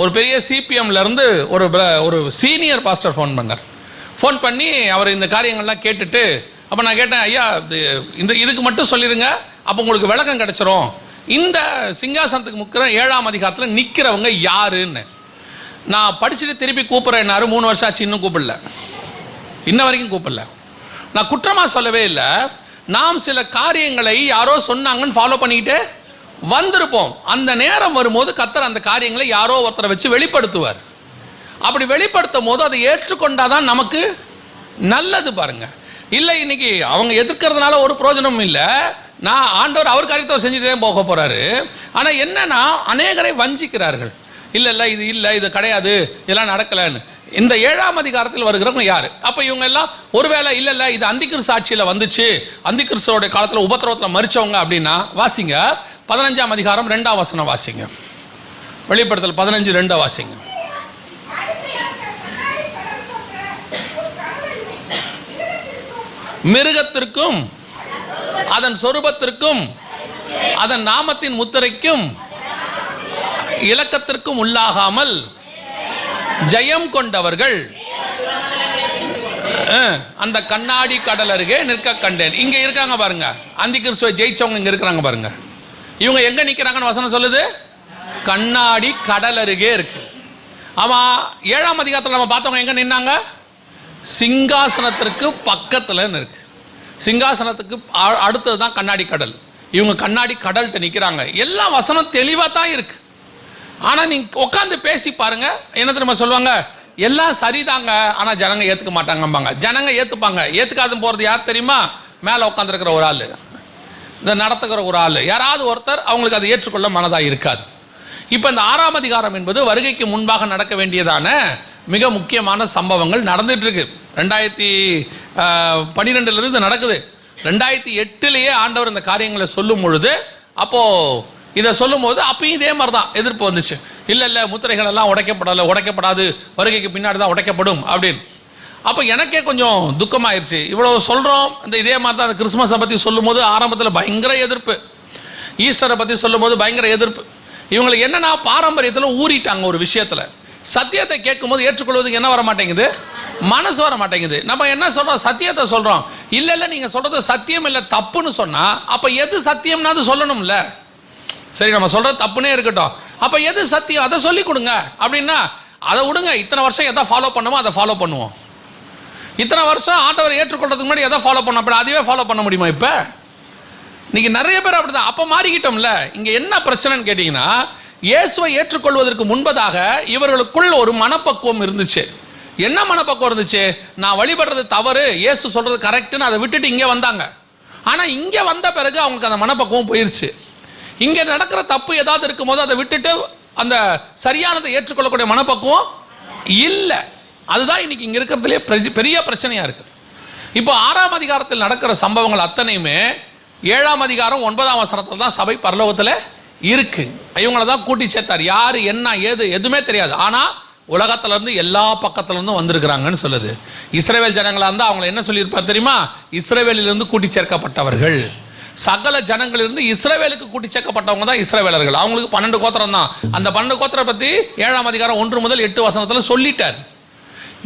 ஒரு பெரிய சிபிஎம்லேருந்து ஒரு ஒரு சீனியர் பாஸ்டர் ஃபோன் பண்ணார். ஃபோன் பண்ணி அவர் இந்த காரியங்கள்லாம் கேட்டுட்டு அப்போ நான் கேட்டேன் ஐயா இது இந்த இதுக்கு மட்டும் சொல்லிடுங்க அப்போ உங்களுக்கு விளக்கம் கிடச்சிரும். இந்த சிங்காசனத்துக்கு முக்கிற ஏழாம் அதிகாரத்தில் நிற்கிறவங்க யாருன்னு. நான் படிச்சுட்டு திருப்பி கூப்பிட்றேன்னாரு மூணு வருஷம் ஆச்சு இன்னும் கூப்பிடல. இன்ன வரைக்கும் கூப்பிடல. நான் குற்றமாக சொல்லவே இல்லை. நாம் சில காரியங்களை யாரோ சொன்னாங்கன்னு ஃபாலோ பண்ணிக்கிட்டே வந்திருப்போம். அந்த நேரம் வரும்போது கத்தர் அந்த காரியங்களை யாரோ ஒருத்தரை வச்சு வெளிப்படுத்துவார். அப்படி வெளிப்படுத்தும் போது அதை ஏற்றுக்கொண்டாதான் நமக்கு நல்லது பாருங்க. இல்லை இன்னைக்கு அவங்க எதிர்க்கிறதுனால ஒரு பிரயோஜனமும் இல்லை. நான் ஆண்டவர் அவர் காரியத்தை அவர் செஞ்சுட்டு தான் போக போறாரு. ஆனால் என்னன்னா அநேகரை வஞ்சிக்கிறார்கள். இல்லை இல்லை இது இல்லை இது கிடையாது இதெல்லாம் நடக்கலைன்னு. இந்த ஏழாம் அதிகாரத்தில் வருகிறவங்க யார்? அப்போ இவங்க எல்லாம் ஒருவேளை இல்லை இல்லை இது அந்திகிறிஸ்து ஆட்சியில் வந்துச்சு. அந்திகிறிஸ்துவோட காலத்தில் உபத்திரவத்தில் மறிச்சவங்க அப்படின்னா வாசிங்க. பதினஞ்சாம் அதிகாரம் ரெண்டாம் வசனம் வாசிங்க. வெளிப்படுத்தல் பதினஞ்சு ரெண்டாம் வாசிங்க. மிருகத்திற்கும் அதன் சொரூபத்திற்கும் அதன் நாமத்தின் முத்திரைக்கும் இலக்கத்திற்கும் உள்ளாகாமல் ஜெயம் கொண்டவர்கள் அந்த கண்ணாடி கடல் அருகே நிற்க கண்டேன். இங்க இருக்காங்க பாருங்க. அந்தி கிறிஸ்துவை ஜெயிச்சவங்க இங்க இருக்கிறாங்க பாருங்க. இவங்க எங்க நிக்கிறாங்கன்னு வசனம் சொல்லுது? கண்ணாடி கடல் அருகே இருக்கு. ஆமா ஏழாம் அதிகாரத்தில் நம்ம பார்த்தவங்க எங்க நின்னாங்க? சிங்காசனத்திற்கு பக்கத்துல இருக்கு. சிங்காசனத்துக்கு அ- அடுத்தது தான் கண்ணாடி கடல். இவங்க கண்ணாடி கடல்கிட்ட நிற்கிறாங்க எல்லா வசனம் தெளிவாக தான் இருக்கு. ஆனால் நீங்கள் உட்காந்து பேசி பாருங்க. என்ன தெரியுமா சொல்லுவாங்க? எல்லாம் சரிதாங்க. ஆனால் ஜனங்க ஏற்றுக்க மாட்டாங்கம்பாங்க. ஜனங்க ஏற்றுப்பாங்க ஏற்றுக்காதுன்னு போகிறது யார் தெரியுமா? மேலே உட்காந்துருக்கிற ஒரு ஆள். இந்த நடத்துகிற ஒரு ஆள். யாராவது ஒருத்தர் அவங்களுக்கு அதை ஏற்றுக்கொள்ள மனதாக இருக்காது. இப்போ இந்த ஆறாம் அதிகாரம் என்பது வருகைக்கு முன்பாக நடக்க வேண்டியதான மிக முக்கியமான சம்பவங்கள் நடந்துகிட்ருக்கு ரெண்டாயிரத்தி பன்னிரெண்டுலேருந்து நடக்குது. ரெண்டாயிரத்தி எட்டுலேயே ஆண்டவர் இந்த காரியங்களை சொல்லும் பொழுது அப்போது இதை சொல்லும்போது அப்பயும் இதே மாதிரி தான் எதிர்ப்பு வந்துச்சு. இல்லை இல்லை முத்திரைகள் எல்லாம் உடைக்கப்படலை உடைக்கப்படாது வருகைக்கு பின்னாடி தான் உடைக்கப்படும் அப்படின்னு. அப்போ எனக்கே கொஞ்சம் துக்கமாயிருச்சு. இவ்வளோ சொல்கிறோம் இந்த இதே மாதிரி தான் அந்த கிறிஸ்மஸை பற்றி சொல்லும்போது ஆரம்பத்தில் பயங்கர எதிர்ப்பு. ஈஸ்டரை பற்றி சொல்லும்போது பயங்கர எதிர்ப்பு. இவங்களுக்கு என்னன்னா பாரம்பரியத்தில் ஊறிட்டாங்க ஒரு விஷயத்தில். சத்தியத்தை கேட்கும்போது ஏற்றுக்கொள்வதுக்கு என்ன வர மாட்டேங்குது மனசு வர மாட்டேங்குது நம்ம என்ன சொல்கிறோம் சத்தியத்தை சொல்கிறோம் இல்லை இல்லை நீங்கள் சொல்கிறது சத்தியம் இல்லை தப்புன்னு சொன்னால் அப்போ எது சத்தியம்னா அது சொல்லணும்ல? சரி நம்ம சொல்கிறது தப்புனே இருக்கட்டும். அப்போ எது சத்தியம்? அதை சொல்லி கொடுங்க. அப்படின்னா அதை விடுங்க. இத்தனை வருஷம் எதை ஃபாலோ பண்ணுமோ அதை ஃபாலோ பண்ணுவோம். இத்தனை வருஷம் ஆண்டவரை ஏற்றுக்கொள்றதுக்கு முன்னாடி எதை ஃபாலோ பண்ண அப்படி அதுவே ஃபாலோ பண்ண முடியுமா இப்போ? இன்னைக்கு நிறைய பேர் அப்படிதான். அப்போ மாறிக்கிட்டோம்ல. இங்கே என்ன பிரச்சனைன்னு கேட்டிங்கன்னா இயேசுவை ஏற்றுக்கொள்வதற்கு முன்பதாக இவர்களுக்குள் ஒரு மனப்பக்குவம் இருந்துச்சு. என்ன மனப்பக்குவம் இருந்துச்சு? நான் வழிபடுறது தவறு இயேசு சொல்றது கரெக்டுன்னு அதை விட்டுட்டு இங்கே வந்தாங்க. ஆனால் இங்கே வந்த பிறகு அவங்களுக்கு அந்த மனப்பக்குவம் போயிருச்சு. இங்கே நடக்கிற தப்பு ஏதாவது இருக்கும்போது அதை விட்டுட்டு அந்த சரியானதை ஏற்றுக்கொள்ளக்கூடிய மனப்பக்குவம் இல்லை. அதுதான் இன்னைக்கு இங்கே இருக்கிறதுலே பெரிய- பிரச்சனையாக இருக்குது இப்போ ஆறாம் அதிகாரத்தில் நடக்கிற சம்பவங்கள் அத்தனையுமே ஏழாம் அதிகாரம் ஒன்பதாம் வசனத்தில் தான் சபை பரலோகத்தில் இருக்கு. இவங்கள தான் கூட்டி சேர்த்தார். யார் என்ன ஏது எதுவுமே தெரியாது. ஆனால் உலகத்திலேருந்து எல்லா பக்கத்துலேருந்தும் வந்திருக்கிறாங்கன்னு சொல்லுது. இஸ்ரேவேல் ஜனங்களாக இருந்தால் அவங்கள என்ன சொல்லியிருப்பார் தெரியுமா? இஸ்ரேவேலிலிருந்து கூட்டி சேர்க்கப்பட்டவர்கள். சகல ஜனங்களிலிருந்து இஸ்ரேவேலுக்கு கூட்டி சேர்க்கப்பட்டவங்க தான் இஸ்ரேவேலர்கள். அவங்களுக்கு பன்னெண்டு கோத்திரம் தான். அந்த பன்னெண்டு கோத்திரம் பற்றி ஏழாம் அதிகாரம் ஒன்று முதல் எட்டு வசனத்தில் சொல்லிட்டார்.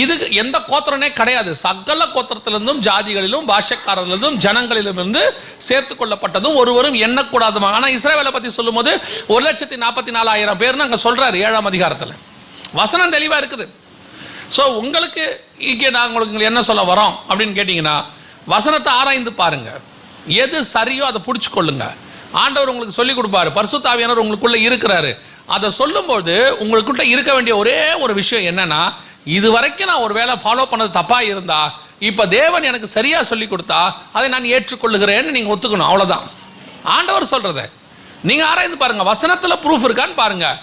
இது எந்த கோத்திரனே கிடையாது. சகல கோத்திரத்திலிருந்தும் ஜாதிகளிலும் பாஷக்காரர்களிலும் ஜனங்களிலும் இருந்து சேர்த்து கொள்ளப்பட்டதும் ஒருவரும் எண்ணக்கூடாதுமா ஆனால் இஸ்ரேவேலை பற்றி சொல்லும்போது ஒரு லட்சத்தி நாற்பத்தி நாலாயிரம் பேர்னு அங்கே சொல்றாரு ஏழாம் அதிகாரத்தில். வசனம் தெளிவாக இருக்குது. ஸோ உங்களுக்கு இங்கே நான் உங்களுக்கு என்ன சொல்ல வரோம் அப்படின்னு கேட்டிங்கன்னா வசனத்தை ஆராய்ந்து பாருங்க. எது சரியோ அதை பிடிச்சி கொள்ளுங்க. ஆண்டவர் உங்களுக்கு சொல்லி கொடுப்பாரு. பரிசுத்தாவியானவர் உங்களுக்குள்ள இருக்கிறாரு. அதை சொல்லும்போது உங்களுக்குள்ள இருக்க வேண்டிய ஒரே ஒரு விஷயம் என்னன்னா இது வரைக்கும் நான் ஒரு வேளை ஃபாலோ பண்ணது தப்பா இருந்தா இப்போ தேவன் எனக்கு சரியா சொல்லி கொடுத்தா அதை நான் ஏற்றுக்கொள்ளுகிறேன்னு நீங்க ஒத்துக்கணும் அவ்வளவுதான். ஆண்டவர் சொல்றத. நீங்க ஆராய்ந்து பாருங்க வசனத்துல ப்ரூஃப் இருக்கான்னு பாருங்க.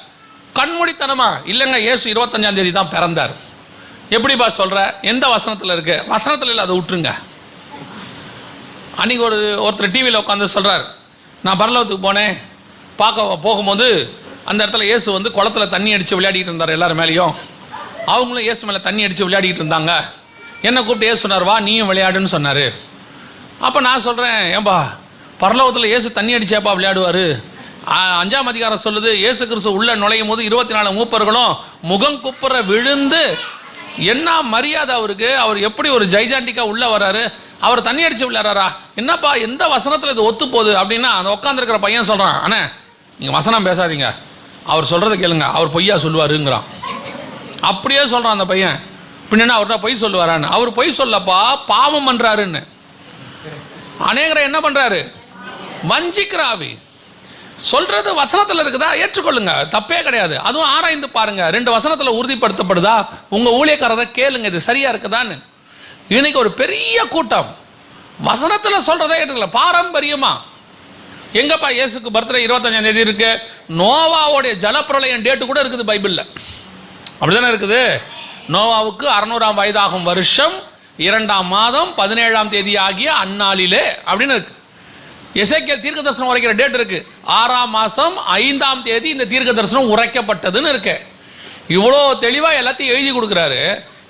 கண்மூடித்தனமா இல்லைங்க இயேசு இருபத்தஞ்சாம் தேதி தான் பிறந்தார். எப்படிப்பா சொல்ற? எந்த வசனத்துல இருக்கு? வசனத்துல இல்லை அதை விட்டுருங்க. அன்னைக்கு ஒரு ஒருத்தர் டிவியில் உட்காந்து சொல்றார். நான் பரலோகத்துக்கு போனேன். பார்க்க போகும்போது அந்த இடத்துல இயேசு வந்து குளத்துல தண்ணி அடித்து விளையாடிட்டு இருந்தார் எல்லாரும் மேலேயும். அவங்களும் இயேசு மேலே தண்ணி அடித்து விளையாடிக்கிட்டு இருந்தாங்க. என்னை கூப்பிட்டு ஏசு சொன்னார் வா நீயும் விளையாடுன்னு சொன்னார். அப்போ நான் சொல்கிறேன் ஏன்பா பரலோகத்தில் இயேசு தண்ணி அடித்தாப்பா விளையாடுவார். அஞ்சாம் அதிகாரம் சொல்லுது இயேசு கிறிஸ்து உள்ள நுழையும் போது இருபத்தி நாலு மூப்பர்களும் முகம் குப்புற விழுந்து என்ன மரியாதை அவருக்கு? அவர் எப்படி ஒரு ஜைஜாண்டிக்காக உள்ளே வராரு? அவர் தண்ணி அடிச்சு விளையாடுறாரா? என்னப்பா எந்த வசனத்தில் இது ஒத்து போகுது அப்படின்னா அந்த உட்காந்துருக்கிற பையன் சொல்கிறான் அண்ணே நீங்கள் வசனம் பேசாதீங்க. அவர் சொல்கிறத கேளுங்க அவர் பொய்யா சொல்லுவாருங்கிறான். அப்படியே சொல்கிறான் அந்த பையன். பின்னா அவர்கிட்ட பொய் சொல்லுவாரான்னு. அவர் பொய் சொல்லப்பா பாவம் பண்ணுறாருன்னு அநேகரை என்ன பண்ணுறாரு வஞ்சிக்கிறாவி சொல்றது வசனத்தில் இருக்குதா? ஏற்றுக்கொள்ளுங்க. தப்பே கிடையாது. அதுவும் ஆராய்ந்து பாருங்க. ரெண்டு வசனத்தில் உறுதிப்படுத்தப்படுதா? உங்க ஊழியக்காரரை கேளுங்க. இது சரியா இருக்குதான்னு. இன்னைக்கு ஒரு பெரிய கூட்டம். வசனத்தில் சொல்கிறதே ஏற்றுக்கல. பாரம்பரியமா. எங்கப்பா இயேசுக்கு பர்த்டே இருபத்தஞ்சாம் தேதி இருக்கு. நோவாவோடைய ஜலப்பிரளயம் டேட்டு கூட இருக்குது பைபிளில். அப்படிதானே இருக்குது? நோவாவுக்கு அறநூறாம் வயதாகும் வருஷம் இரண்டாம் மாதம் பதினேழாம் தேதி ஆகிய அந்நாளிலே அப்படின்னு இருக்கு. எசேக்கியல் தீர்க்க தரிசனம் உரைக்கிற டேட் இருக்கு. ஆறாம் மாதம் ஐந்தாம் தேதி இந்த தீர்க்க தரிசனம் உரைக்கப்பட்டதுன்னு இருக்கு. இவ்வளோ தெளிவாக எல்லாத்தையும் எழுதி கொடுக்குறாரு.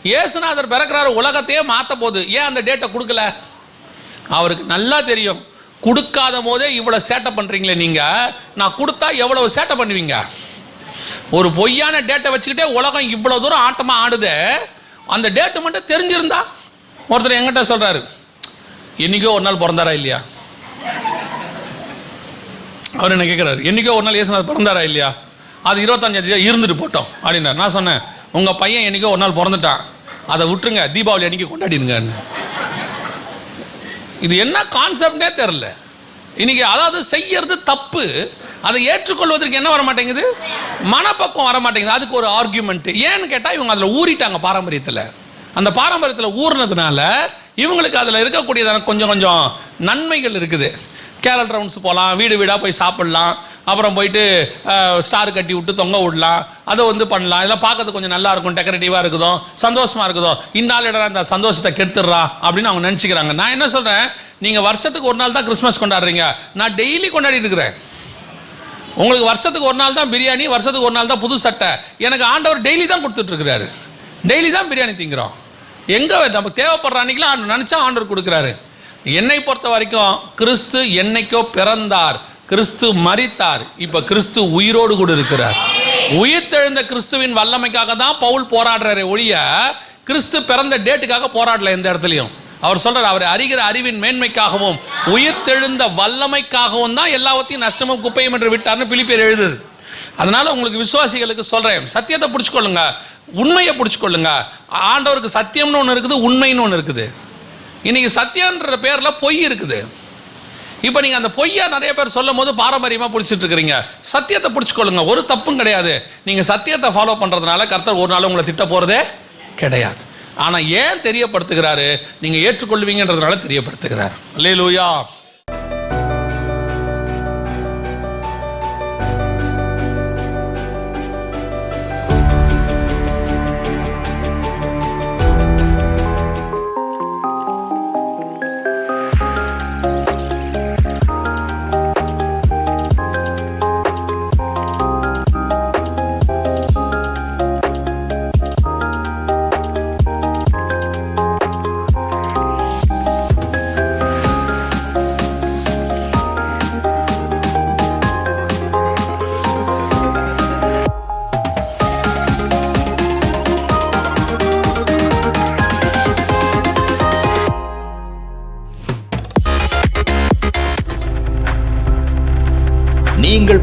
இயேசுநாதர் பிறக்கிறாரு உலகத்தையே மாற்ற போகுது ஏன் அந்த டேட்டை கொடுக்கல? அவருக்கு நல்லா தெரியும். கொடுக்காத போதே இவ்வளோ சேட்டை பண்ணுறீங்களே நீங்கள் நான் கொடுத்தா எவ்வளவு சேட்டை பண்ணுவீங்க? ஒரு பொய்யான டேட்டை வச்சுக்கிட்டே உலகம் இவ்வளோ தூரம் ஆட்டமாக ஆடுதே. அந்த டேட்டு மட்டும் தெரிஞ்சிருந்தா ஒருத்தர் எங்கிட்ட சொல்கிறாரு என்னைக்கோ ஒரு நாள் பிறந்தாரா இல்லையா? அவர் என்ன கேட்குறாரு என்னைக்கோ ஒரு நாள் இயேசுநாதர் பிறந்தாரா இல்லையா? அது இருபத்தஞ்சாம் தேதி இருந்துட்டு போட்டோம் அப்படின்னாரு. நான் சொன்னேன் உங்கள் பையன் என்னைக்கோ ஒரு நாள் பிறந்துட்டான். அதை விட்டுருங்க தீபாவளி அன்னைக்கு கொண்டாடிடுங்கன்னு. இது என்ன கான்செப்டே தெரில இன்னைக்கு அதாவது செய்யறது தப்பு. அதை ஏற்றுக்கொள்வதற்கு என்ன வர மாட்டேங்குது மனப்பக்கம் வர மாட்டேங்குது அதுக்கு ஒரு ஆர்கியூமெண்ட் ஏன்னு கேட்டால் இவங்க அதில் ஊறிட்டாங்க பாரம்பரியத்தில். அந்த பாரம்பரியத்தில் ஊறினதுனால இவங்களுக்கு அதில் இருக்கக்கூடியதான கொஞ்சம் கொஞ்சம் நன்மைகள் இருக்குது. கேரல் ரவுண்ட்ஸ் போகலாம் வீடு வீடாக போய் சாப்பிட்லாம் அப்புறம் போயிட்டு ஸ்டார் கட்டி விட்டு தொங்க விடலாம் அதை வந்து பண்ணலாம். இதெல்லாம் பார்க்கறது கொஞ்சம் நல்லா இருக்கும் டெக்கரேட்டிவாக இருக்குதோ சந்தோஷமாக இருக்குதோ இந்நாள் இடம் இந்த சந்தோஷத்தை கெடுத்துடுறா அப்படின்னு அவங்க நினச்சிக்கிறாங்க. நான் என்ன சொல்கிறேன் நீங்கள் வருஷத்துக்கு ஒரு நாள் தான் கிறிஸ்மஸ் கொண்டாடுறீங்க. நான் டெய்லி கொண்டாடிட்டு இருக்கிறேன். உங்களுக்கு வருஷத்துக்கு ஒரு நாள் தான் பிரியாணி வருஷத்துக்கு ஒரு நாள் தான் புது சட்டை. எனக்கு ஆண்டவர் டெய்லி தான் கொடுத்துட்ருக்கிறாரு. டெய்லி தான் பிரியாணி திங்கிறோம். எங்கே நமக்கு தேவைப்படுற அன்றைக்கெலாம் நினச்சா ஆண்டவர் கொடுக்குறாரு. என்னை பொறுத்த வரைக்கும் கிறிஸ்து என்னைக்கோ பிறந்தார். கிறிஸ்து மறித்தார் இப்போ கிறிஸ்து உயிரோடு கூட இருக்கிறார். உயிர்த்தெழுந்த கிறிஸ்துவின் வல்லமைக்காக தான் பவுல் போராடுறாரு ஒழிய கிறிஸ்து பிறந்த டேட்டுக்காக போராடல எந்த இடத்துலையும். அவர் சொல்றார் அவர் அறிகிற அறிவின் மேன்மைக்காகவும் உயிர்த்தெழுந்த வல்லமைக்காகவும் தான் எல்லாவற்றையும் நஷ்டமும் குப்பையும் என்று விட்டார்னு பிலிப்பியர் எழுதுது. அதனால உங்களுக்கு விசுவாசிகளுக்கு சொல்றேன் சத்தியத்தை பிடிச்சிக்கொள்ளுங்க உண்மையை பிடிச்சிக்கொள்ளுங்க. ஆண்டவருக்கு சத்தியம்னு ஒன்று இருக்குது உண்மைன்னு ஒன்று இருக்குது. இன்னைக்கு சத்தியன்ற பேரில் பொய் இருக்குது. இப்போ நீங்கள் அந்த பொய்யா நிறைய பேர் சொல்லும் போது பாரம்பரியமாக பிடிச்சிட்டு இருக்கிறீங்க சத்தியத்தை பிடிச்சிக்கொள்ளுங்க ஒரு தப்பும் கிடையாது. நீங்கள் சத்தியத்தை ஃபாலோ பண்ணுறதுனால கர்த்தர் ஒரு நாள் உங்களை திட்ட போகிறதே கிடையாது. ஆனா ஏன் தெரியப்படுத்துகிறாரு? நீங்க ஏற்றுக்கொள்வீங்கன்றதுனால தெரியப்படுத்துகிறார். அல்லே லூயா